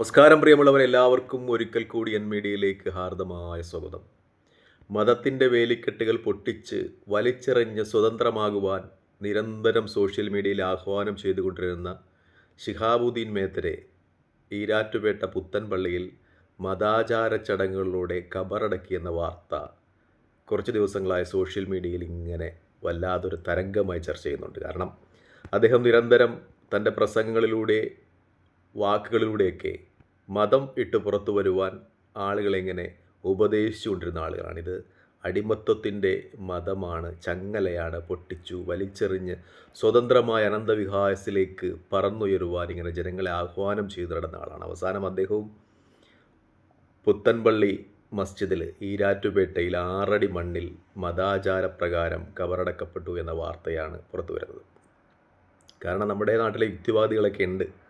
നമസ്കാരം പ്രിയമുള്ളവർ എല്ലാവർക്കും ഒരിക്കൽ കൂടി എൻ മീഡിയയിലേക്ക് ഹാർദമായ സ്വാഗതം. മതത്തിന്റെ വേലിക്കെട്ടുകൾ പൊട്ടിച്ച് വലിച്ചെറിഞ്ഞ് സ്വതന്ത്രമാകുവാൻ നിരന്തരം സോഷ്യൽ മീഡിയയിൽ ആഹ്വാനം ചെയ്തുകൊണ്ടിരുന്ന ഷിഹാബുദ്ദീൻ മേത്തരെ ഈരാറ്റുപേട്ട പുത്തൻപള്ളിയിൽ മതാചാര ചടങ്ങുകളിലൂടെ കബറടക്കിയെന്ന വാർത്ത കുറച്ച് ദിവസങ്ങളായി സോഷ്യൽ മീഡിയയിൽ ഇങ്ങനെ വല്ലാതൊരു തരംഗമായി ചർച്ച ചെയ്യുന്നുണ്ട്. കാരണം അദ്ദേഹം നിരന്തരം തന്റെ പ്രസംഗങ്ങളിലൂടെ വാക്കുകളിലൂടെയൊക്കെ മതം ഇട്ട് പുറത്തു വരുവാൻ ആളുകളെങ്ങനെ ഉപദേശിച്ചുകൊണ്ടിരുന്ന ആളുകളാണിത്. അടിമത്വത്തിന്റെ മതമാണ് ചങ്ങലയാണ് പൊട്ടിച്ചു വലിച്ചെറിഞ്ഞ് സ്വതന്ത്രമായ അനന്തവിഹാസത്തിലേക്ക് പറന്നുയരുവാൻ ഇങ്ങനെ ജനങ്ങളെ ആഹ്വാനം ചെയ്തു നടന്ന ആളാണ്. അവസാനം അദ്ദേഹവും പുത്തൻപള്ളി മസ്ജിദിൽ ഈരാറ്റുപേട്ടയിൽ ആറടി മണ്ണിൽ മതാചാരപ്രകാരം കബറടക്കപ്പെട്ടു എന്ന വാർത്തയാണ് പുറത്തു വരുന്നത്. കാരണം നമ്മുടെ നാട്ടിലെ യുക്തിവാദികളൊക്കെ ഉണ്ട്.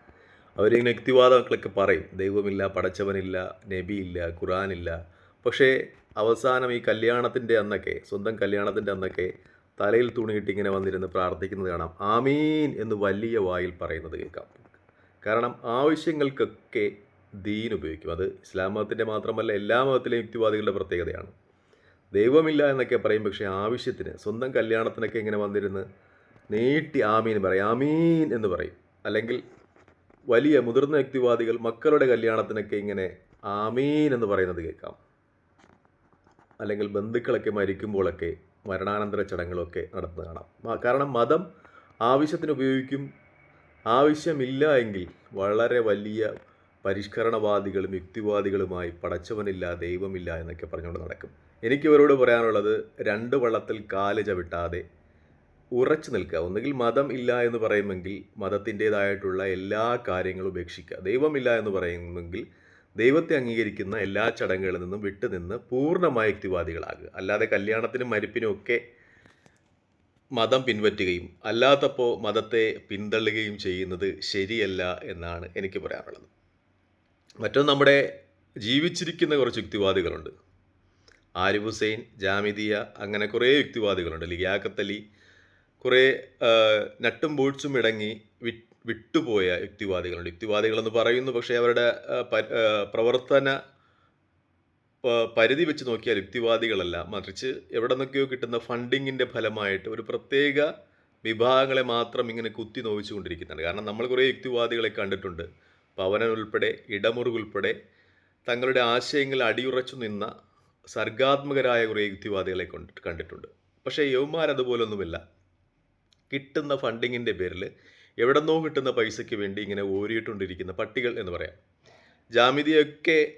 അവരിങ്ങനെ യുക്തിവാദങ്ങളൊക്കെ പറയും. ദൈവമില്ല പടച്ചവനില്ല നബിയില്ല ഖുറാനില്ല പക്ഷേ അവസാനം ഈ കല്യാണത്തിന്റെ അന്നൊക്കെ സ്വന്തം കല്യാണത്തിന്റെ അന്നൊക്കെ തലയിൽ തുണിയിട്ട് ഇങ്ങനെ വന്നിരുന്ന് പ്രാർത്ഥിക്കുന്നത് കാണാം. ആമീൻ എന്ന് വലിയ വായിൽ പറയുന്നത് കേൾക്കാം. കാരണം ആവശ്യങ്ങൾക്കൊക്കെ ദീൻ ഉപയോഗിക്കും. അത് ഇസ്ലാം മതത്തിന്റെ മാത്രമല്ല എല്ലാ മതത്തിലെയും യുക്തിവാദികളുടെ പ്രത്യേകതയാണ്. ദൈവമില്ല എന്നൊക്കെ പറയും പക്ഷേ ആവശ്യത്തിന് സ്വന്തം കല്യാണത്തിനൊക്കെ ഇങ്ങനെ വന്നിരുന്ന് നീട്ടി ആമീൻ പറയും. ആമീൻ എന്ന് പറയും. അല്ലെങ്കിൽ വലിയ മുതിർന്ന വ്യക്തിവാദികൾ മക്കളുടെ കല്യാണത്തിനൊക്കെ ഇങ്ങനെ ആമീൻ എന്ന് പറയുന്നത് കേൾക്കാം. അല്ലെങ്കിൽ ബന്ധുക്കളൊക്കെ മരിക്കുമ്പോഴൊക്കെ മരണാനന്തര ചടങ്ങുകളൊക്കെ നടന്നു കാണാം. കാരണം മതം ആവശ്യത്തിന് ഉപയോഗിക്കും. ആവശ്യമില്ല എങ്കിൽ വളരെ വലിയ പരിഷ്കരണവാദികളും യുക്തിവാദികളുമായി പടച്ചവനില്ല ദൈവമില്ല എന്നൊക്കെ പറഞ്ഞുകൊണ്ട് നടക്കും. എനിക്കിവരോട് പറയാനുള്ളത് രണ്ട് വള്ളത്തിൽ കാൽ ചവിട്ടാതെ ഉറച്ചു നിൽക്കുക. ഒന്നുകിൽ മതം ഇല്ല എന്ന് പറയുമെങ്കിൽ മതത്തിന്റേതായിട്ടുള്ള എല്ലാ കാര്യങ്ങളും ഉപേക്ഷിക്കുക. ദൈവമില്ല എന്ന് പറയുമെങ്കിൽ ദൈവത്തെ അംഗീകരിക്കുന്ന എല്ലാ ചടങ്ങുകളിൽ നിന്നും വിട്ടുനിന്ന് പൂർണമായ യുക്തിവാദികളാകുക. അല്ലാതെ കല്യാണത്തിനും മരിപ്പിനും ഒക്കെ മതം പിൻപറ്റുകയും അല്ലാത്തപ്പോൾ മതത്തെ പിന്തള്ളുകയും ചെയ്യുന്നത് ശരിയല്ല എന്നാണ് എനിക്ക് പറയാനുള്ളത്. മറ്റൊന്ന് നമ്മുടെ ജീവിച്ചിരിക്കുന്ന കുറച്ച് യുക്തിവാദികളുണ്ട്. ആരിഫ് ഹുസൈൻ ജാമിദിയ അങ്ങനെ കുറേ യുക്തിവാദികളുണ്ട്. ലിയാഖത്ത് കുറേ നട്ടും ബൂട്ട്സും ഇടങ്ങി വിട്ടുപോയ യുക്തിവാദികളുണ്ട്. യുക്തിവാദികളെന്ന് പറയുന്നു പക്ഷേ അവരുടെ പ്രവർത്തന പരിധി വെച്ച് നോക്കിയാൽ യുക്തിവാദികളല്ല. മറിച്ച് എവിടെ നിന്നൊക്കെയോ കിട്ടുന്ന ഫണ്ടിങ്ങിന്റെ ഫലമായിട്ട് ഒരു പ്രത്യേക വിഭാഗങ്ങളെ മാത്രം ഇങ്ങനെ കുത്തി നോവിച്ചുകൊണ്ടിരിക്കുന്നുണ്ട്. കാരണം നമ്മൾ കുറേ യുക്തിവാദികളെ കണ്ടിട്ടുണ്ട്. പവനൻ ഉൾപ്പെടെ ഇടമുറുക് ഉൾപ്പെടെ തങ്ങളുടെ ആശയങ്ങൾ അടിയുറച്ചു നിന്ന സർഗാത്മകരായ കുറേ യുക്തിവാദികളെ കണ്ടിട്ടുണ്ട്. പക്ഷേ യവന്മാരതുപോലൊന്നുമില്ല കിട്ടുന്ന ഫണ്ടിങ്ങിന്റെ പേരിൽ എവിടെന്നോ കിട്ടുന്ന പൈസയ്ക്ക് വേണ്ടി ഇങ്ങനെ ഓരിയിട്ടുകൊണ്ടിരിക്കുന്ന പട്ടികൾ എന്ന് പറയാം. ജാമിതിയൊക്കെ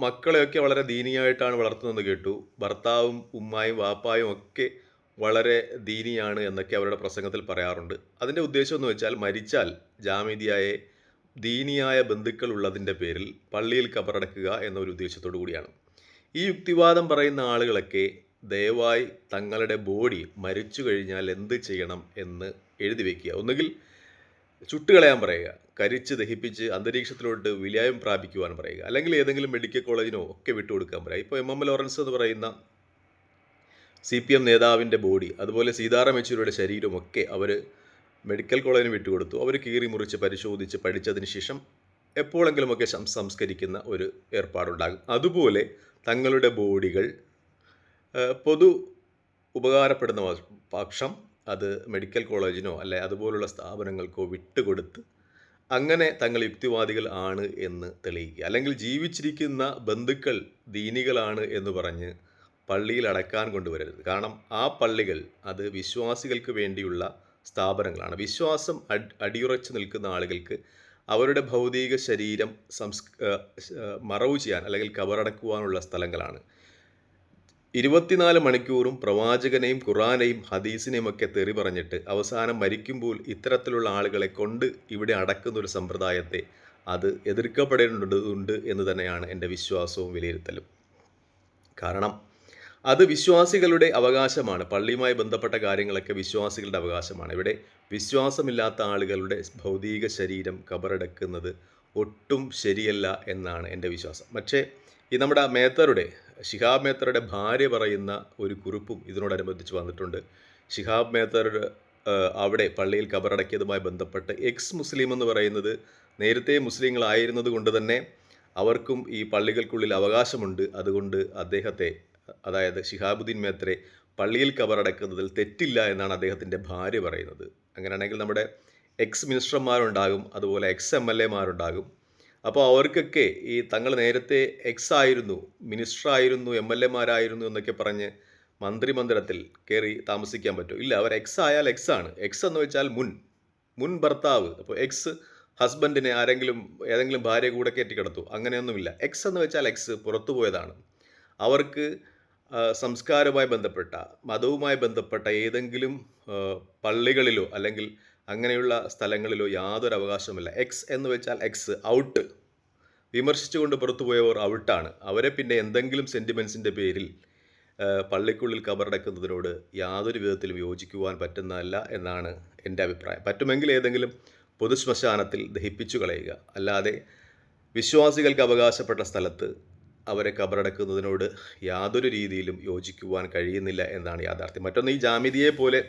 മക്കളെയൊക്കെ വളരെ ദീനിയായിട്ടാണ് വളർത്തുന്നതെന്ന് കേട്ടു. ഭർത്താവും ഉമ്മായും വാപ്പായും ഒക്കെ വളരെ ദീനിയാണ് എന്നൊക്കെ അവരുടെ പ്രസംഗത്തിൽ പറയാറുണ്ട്. അതിന്റെ ഉദ്ദേശം എന്ന് വെച്ചാൽ മരിച്ചാൽ ജാമിതിയായെ ദീനിയായ ബന്ധുക്കൾ ഉള്ളതിന്റെ പേരിൽ പള്ളിയിൽ കബറടക്കുക എന്നൊരു ഉദ്ദേശത്തോടു കൂടിയാണ്. ഈ യുക്തിവാദം പറയുന്ന ആളുകളൊക്കെ ദയവായി തങ്ങളുടെ ബോഡി മരിച്ചു കഴിഞ്ഞാൽ എന്ത് ചെയ്യണം എന്ന് എഴുതി വെക്കുക. ഒന്നുകിൽ ചുട്ടുകളയാൻ പറയുക കരിച്ച് ദഹിപ്പിച്ച് അന്തരീക്ഷത്തിലോട്ട് വിലയം പ്രാപിക്കുവാൻ പറയുക അല്ലെങ്കിൽ ഏതെങ്കിലും മെഡിക്കൽ കോളേജിനോ ഒക്കെ വിട്ടുകൊടുക്കാൻ പറയുക. ഇപ്പോൾ എം എം ലോറൻസ് എന്ന് പറയുന്ന സി പി എം നേതാവിന്റെ ബോഡി അതുപോലെ സീതാറാം യെച്ചൂരിയുടെ ശരീരമൊക്കെ അവർ മെഡിക്കൽ കോളേജിന് വിട്ടുകൊടുത്തു അവർ കീറി മുറിച്ച് പരിശോധിച്ച് പഠിച്ചതിന് ശേഷം എപ്പോഴെങ്കിലുമൊക്കെ സംസ്കരിക്കുന്ന ഒരു ഏർപ്പാടുണ്ടാകും. അതുപോലെ തങ്ങളുടെ ബോഡികൾ പൊതു ഉപകാരപ്പെടുന്ന പക്ഷം അത് മെഡിക്കൽ കോളേജിനോ അല്ലെ അതുപോലുള്ള സ്ഥാപനങ്ങൾക്കോ വിട്ടുകൊടുത്ത് അങ്ങനെ തങ്ങൾ യുക്തിവാദികൾ ആണ് എന്ന് തെളിയിക്കുക. അല്ലെങ്കിൽ ജീവിച്ചിരിക്കുന്ന ബന്ധുക്കൾ ദീനികളാണ് എന്ന് പറഞ്ഞ് പള്ളിയിൽ അടക്കാൻ കൊണ്ടുവരരുത്. കാരണം ആ പള്ളികൾ അത് വിശ്വാസികൾക്ക് വേണ്ടിയുള്ള സ്ഥാപനങ്ങളാണ്. വിശ്വാസം അടിയുറച്ച് നിൽക്കുന്ന ആളുകൾക്ക് അവരുടെ ഭൗതിക ശരീരം സംസ് മറവ് ചെയ്യാൻ അല്ലെങ്കിൽ കവറടക്കുവാനുള്ള സ്ഥലങ്ങളാണ്. ഇരുപത്തിനാല് മണിക്കൂറും പ്രവാചകനെയും ഖുറാനെയും ഹദീസിനെയും ഒക്കെ തെറി പറഞ്ഞിട്ട് അവസാനം മരിക്കുമ്പോൾ ഇത്തരത്തിലുള്ള ആളുകളെ കൊണ്ട് ഇവിടെ അടക്കുന്ന ഒരു സമ്പ്രദായത്തെ അത് എതിർക്കപ്പെടേണ്ടതുണ്ട് എന്ന് തന്നെയാണ് എന്റെ വിശ്വാസവും വിലയിരുത്തലും. കാരണം അത് വിശ്വാസികളുടെ അവകാശമാണ്. പള്ളിയുമായി ബന്ധപ്പെട്ട കാര്യങ്ങളൊക്കെ വിശ്വാസികളുടെ അവകാശമാണ്. ഇവിടെ വിശ്വാസമില്ലാത്ത ആളുകളുടെ ഭൗതിക ശരീരം കബറടക്കുന്നത് ഒട്ടും ശരിയല്ല എന്നാണ് എന്റെ വിശ്വാസം. പക്ഷേ ഈ നമ്മുടെ മേത്തറുടെ ഷിഹാബ് മേത്തറുടെ ഭാര്യ പറയുന്ന ഒരു കുറിപ്പും ഇതിനോടനുബന്ധിച്ച് വന്നിട്ടുണ്ട്. ശിഹാബ് മേത്തറുടെ അവിടെ പള്ളിയിൽ കബറടക്കിയതുമായി ബന്ധപ്പെട്ട് എക്സ് മുസ്ലിം എന്ന് പറയുന്നത് നേരത്തെ മുസ്ലിങ്ങളായിരുന്നത് കൊണ്ട് തന്നെ അവർക്കും ഈ പള്ളികൾക്കുള്ളിൽ അവകാശമുണ്ട്. അതുകൊണ്ട് അദ്ദേഹത്തെ അതായത് ഷിഹാബുദ്ദീൻ മേത്തറെ പള്ളിയിൽ കബറടക്കുന്നതിൽ തെറ്റില്ല എന്നാണ് അദ്ദേഹത്തിന്റെ ഭാര്യ പറയുന്നത്. അങ്ങനെയാണെങ്കിൽ നമ്മുടെ എക്സ് മിനിസ്റ്റർമാരുണ്ടാകും അതുപോലെ എക്സ് എം എൽ എമാരുണ്ടാകും അപ്പോൾ അവർക്കൊക്കെ ഈ തങ്ങൾ നേരത്തെ എക്സ് ആയിരുന്നു മിനിസ്റ്റർ ആയിരുന്നു എം എൽ എമാരായിരുന്നു എന്നൊക്കെ പറഞ്ഞ് മന്ത്രിമന്ദിരത്തിൽ കയറി താമസിക്കാൻ പറ്റും. ഇല്ല അവർ എക്സ് ആയാൽ എക്സ് ആണ്. എക്സ് എന്ന് വെച്ചാൽ മുൻ മുൻ ഭർത്താവ്. അപ്പോൾ എക്സ് ഹസ്ബൻഡിനെ ആരെങ്കിലും ഏതെങ്കിലും ഭാര്യ കൂടെ കയറ്റി കിടത്തു. അങ്ങനെയൊന്നുമില്ല. എക്സ് എന്ന് വെച്ചാൽ എക്സ് പുറത്തു പോയതാണ്. അവർക്ക് സംസ്കാരവുമായി ബന്ധപ്പെട്ട മതവുമായി ബന്ധപ്പെട്ട ഏതെങ്കിലും പള്ളികളിലോ അല്ലെങ്കിൽ അങ്ങനെയുള്ള സ്ഥലങ്ങളിലോ യാതൊരു അവകാശവുമില്ല. എക്സ് എന്ന് വെച്ചാൽ എക്സ് ഔട്ട് വിമർശിച്ചുകൊണ്ട് പുറത്തുപോയവർ ഔട്ടാണ് അവരെ പിന്നെ എന്തെങ്കിലും സെന്റിമെൻസിന്റെ പേരിൽ പള്ളിക്കുള്ളിൽ കബറടക്കുന്നതിനോട് യാതൊരു വിധത്തിലും യോജിക്കുവാൻ പറ്റുന്നതല്ല എന്നാണ് എന്റെ അഭിപ്രായം. പറ്റുമെങ്കിൽ ഏതെങ്കിലും പൊതുശ്മശാനത്തിൽ ദഹിപ്പിച്ചു കളയുക. അല്ലാതെ വിശ്വാസികൾക്ക് അവകാശപ്പെട്ട സ്ഥലത്ത് അവരെ കബറടക്കുന്നതിനോട് യാതൊരു രീതിയിലും യോജിക്കുവാൻ കഴിയുന്നില്ല എന്നാണ് യാഥാർത്ഥ്യം. മറ്റൊന്ന് ഈ ജാമിദിയെ പോലെ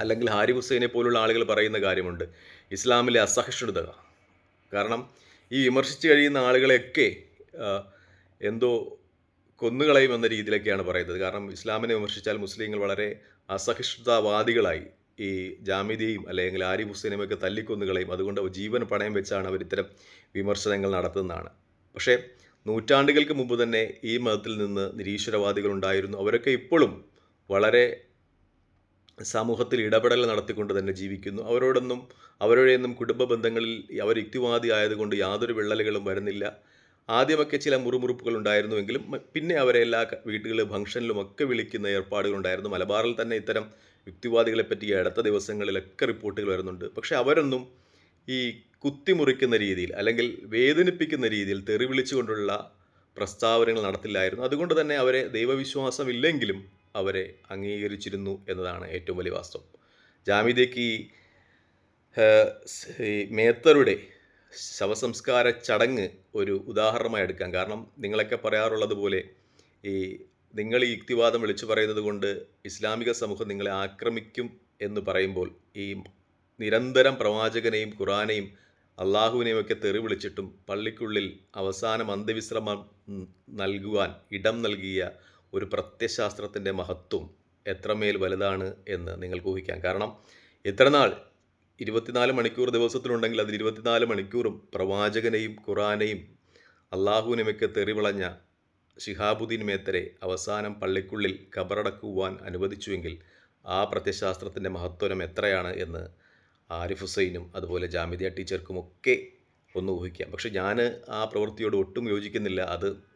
അല്ലെങ്കിൽ ഹാരി ഹുസൈനെ പോലുള്ള ആളുകൾ പറയുന്ന കാര്യമുണ്ട്. ഇസ്ലാമിലെ അസഹിഷ്ണുത. കാരണം ഈ വിമർശിച്ച് കഴിയുന്ന ആളുകളെയൊക്കെ എന്തോ കൊന്നുകളയും എന്ന രീതിയിലൊക്കെയാണ് പറയുന്നത്. കാരണം ഇസ്ലാമിനെ വിമർശിച്ചാൽ മുസ്ലിങ്ങൾ വളരെ അസഹിഷ്ണുതാവാദികളായി. ഈ ജാമിദിയും അല്ലെങ്കിൽ ആരി ഹുസൈനെയും ഒക്കെ തല്ലിക്കൊന്നുകളയും. അതുകൊണ്ട് ജീവൻ പണയം വെച്ചാണ് അവർ ഇത്തരം വിമർശനങ്ങൾ നടത്തുന്നതാണ്. പക്ഷേ നൂറ്റാണ്ടുകൾക്ക് മുമ്പ് തന്നെ ഈ മതത്തിൽ നിന്ന് നിരീശ്വരവാദികൾ ഉണ്ടായിരുന്നു. അവരൊക്കെ ഇപ്പോഴും വളരെ സമൂഹത്തിൽ ഇടപെടൽ നടത്തിക്കൊണ്ട് തന്നെ ജീവിക്കുന്നു. അവരോടൊന്നും അവരുടെയൊന്നും കുടുംബ ബന്ധങ്ങളിൽ അവർ യുക്തിവാദി ആയതുകൊണ്ട് യാതൊരു വിള്ളലുകളും വരുന്നില്ല. ആദ്യമൊക്കെ ചില മുറുമുറുപ്പുകൾ ഉണ്ടായിരുന്നുവെങ്കിലും പിന്നെ അവരെ എല്ലാ വീടുകളിലും ഫംഗ്ഷനിലും ഒക്കെ വിളിക്കുന്ന ഏർപ്പാടുകളുണ്ടായിരുന്നു. മലബാറിൽ തന്നെ ഇത്തരം യുക്തിവാദികളെ പറ്റി അടുത്ത ദിവസങ്ങളിലൊക്കെ റിപ്പോർട്ടുകൾ വരുന്നുണ്ട്. പക്ഷെ അവരൊന്നും ഈ കുത്തിമുറിക്കുന്ന രീതിയിൽ അല്ലെങ്കിൽ വേദനിപ്പിക്കുന്ന രീതിയിൽ തെറി വിളിച്ചുകൊണ്ടുള്ള പ്രസ്താവനകൾ നടത്തില്ലായിരുന്നു. അതുകൊണ്ട് തന്നെ അവരെ ദൈവവിശ്വാസമില്ലെങ്കിലും അവരെ അംഗീകരിച്ചിരുന്നു എന്നതാണ് ഏറ്റവും വലിയ വാസ്തവം. ഏഹ്, മേത്തറുടെ ശവസംസ്കാര ചടങ്ങ് ഒരു ഉദാഹരണമായി എടുക്കാം. കാരണം നിങ്ങളൊക്കെ പറയാറുള്ളത് പോലെ ഈ നിങ്ങൾ ഈ യുക്തിവാദം വിളിച്ചു പറയുന്നത് കൊണ്ട് ഇസ്ലാമിക സമൂഹം നിങ്ങളെ ആക്രമിക്കും എന്ന് പറയുമ്പോൾ ഈ നിരന്തരം പ്രവാചകനെയും ഖുറാനെയും അള്ളാഹുവിനെയും ഒക്കെ തെറി വിളിച്ചിട്ടും പള്ളിക്കുള്ളിൽ അവസാനം അന്ത്യവിശ്രമം നൽകുവാൻ ഇടം നൽകിയ ഒരു പ്രത്യശാസ്ത്രത്തിന്റെ മഹത്വം എത്രമേൽ വലുതാണ് എന്ന് നിങ്ങൾക്ക് ഊഹിക്കാം. കാരണം എത്ര നാൾ ഇരുപത്തിനാല് മണിക്കൂർ ദിവസത്തിലുണ്ടെങ്കിൽ അതിൽ ഇരുപത്തിനാല് മണിക്കൂറും പ്രവാചകനെയും ഖുറാനെയും അള്ളാഹുവിനുമൊക്കെ തെറിവിളഞ്ഞ ഷിഹാബുദ്ദീൻ മേത്തരെ അവസാനം പള്ളിക്കുള്ളിൽ കബറടക്കുവാൻ അനുവദിച്ചുവെങ്കിൽ ആ പ്രത്യശാസ്ത്രത്തിന്റെ മഹത്വനം എത്രയാണ് എന്ന് ആരിഫ് ഹുസൈനും അതുപോലെ ജാമിദിയ ടീച്ചർക്കുമൊക്കെ ഒന്ന് ഊഹിക്കാം. പക്ഷെ ഞാൻ ആ പ്രവൃത്തിയോട് ഒട്ടും യോജിക്കുന്നില്ല. അത്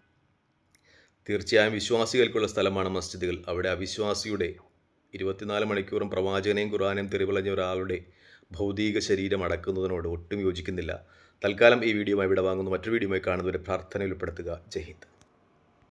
തീർച്ചയായും വിശ്വാസികൾക്കുള്ള സ്ഥലമാണ് മസ്ജിദുകൾ. അവിടെ അവിശ്വാസിയുടെ ഇരുപത്തിനാല് മണിക്കൂറും പ്രവാചകനെയും ഖുറാനെയും തെറിവിളഞ്ഞ ഒരാളുടെ ഭൗതിക ശരീരം അടക്കുന്നതിനോട് ഒട്ടും യോജിക്കുന്നില്ല. തൽക്കാലം ഈ വീഡിയോ ഇവിടെ വാങ്ങുന്നു. മറ്റൊരു വീഡിയോയുമായി കാണുന്നവരെ പ്രാർത്ഥനയിൽ ഉൾപ്പെടുത്തുക. ജയ് ഹിന്ദ്.